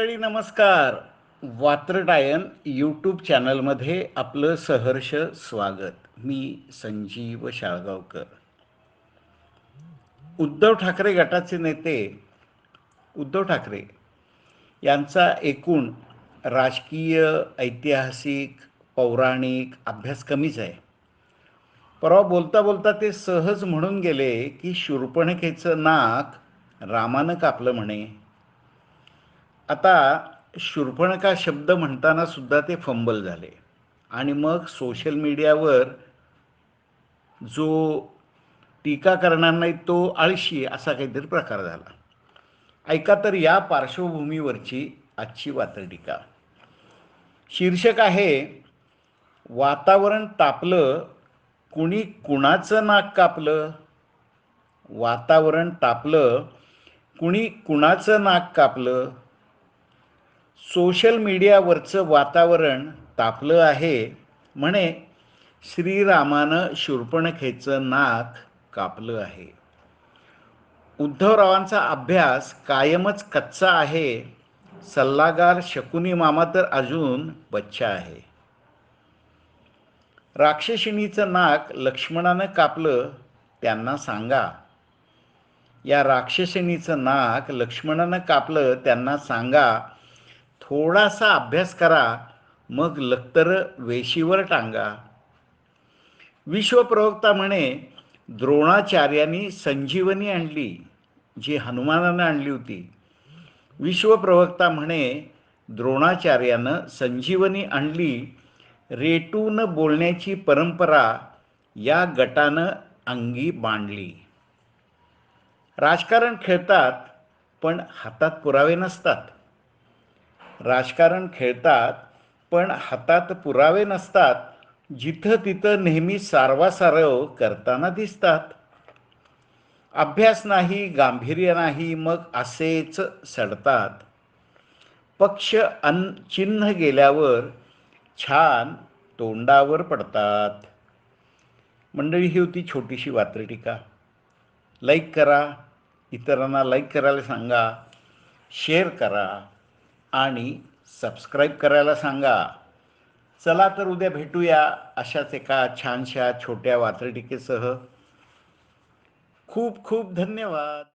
नमस्कार. वात्रटायन यूट्यूब चॅनलमध्ये आपलं सहर्ष स्वागत. मी संजीव शाळगावकर. उद्धव ठाकरे गटाचे नेते उद्धव ठाकरे यांचा एकूण राजकीय ऐतिहासिक पौराणिक अभ्यास कमीच आहे. परवा बोलता बोलता ते सहज म्हणून गेले की शूर्पणखेचं नाक रामानं कापलं म्हणे. आता शूर्पणखा शब्द म्हणताना सुद्धा ते फंबल झाले. आणि मग सोशल मीडियावर जो टीका करणार नाही तो आळशी असा काहीतरी प्रकार झाला. ऐका तर या पार्श्वभूमीवरची आजची वात्रटिका शीर्षक आहे वातावरण तापलं कुणी कुणाचं नाक कापलं? वातावरण तापलं कुणी कुणाचं नाक कापलं? सोशल मीडियावरचं वातावरण तापलं आहे म्हणे श्रीरामानं शूर्पणखेचं नाक कापलं आहे. उद्धवरावांचा अभ्यास कायमच कच्चा आहे. सल्लागार शकुनी मामा तर अजून बच्चा आहे. राक्षसिणीचं नाक लक्ष्मणानं कापलं त्यांना सांगा. या राक्षसिणीचं नाक लक्ष्मणानं कापलं त्यांना सांगा. थोडासा अभ्यास करा मग लक्तर वेशीवर टांगा. विश्वप्रवक्ता म्हणे द्रोणाचार्यांनी संजीवनी आणली जी हनुमानानं आणली होती. विश्वप्रवक्ता म्हणे द्रोणाचार्यानं संजीवनी आणली रेटून बोलण्याची परंपरा या गटानं अंगी बांधली. राजकारण खेळतात पण हातात पुरावे नसतात. राजकारण खेळतात पण हातात पुरावे नसतात जिथं तिथं नेहमी सारवासारव करताना दिसतात. अभ्यास नाही गांभीर्य नाही मग असेच सडतात. पक्ष अन चिन्ह गेल्यावर छान तोंडावर पडतात. मंडळी ही होती छोटीशी वात्रटीका लाईक करा इतरांना लाईक करायला सांगा शेअर करा. आणि सबस्क्राईब करायला सांगा. चला तर उद्या भेटूया अशाच एका छानशा छोट्या वात्रटिकेसह. खूप खूप धन्यवाद.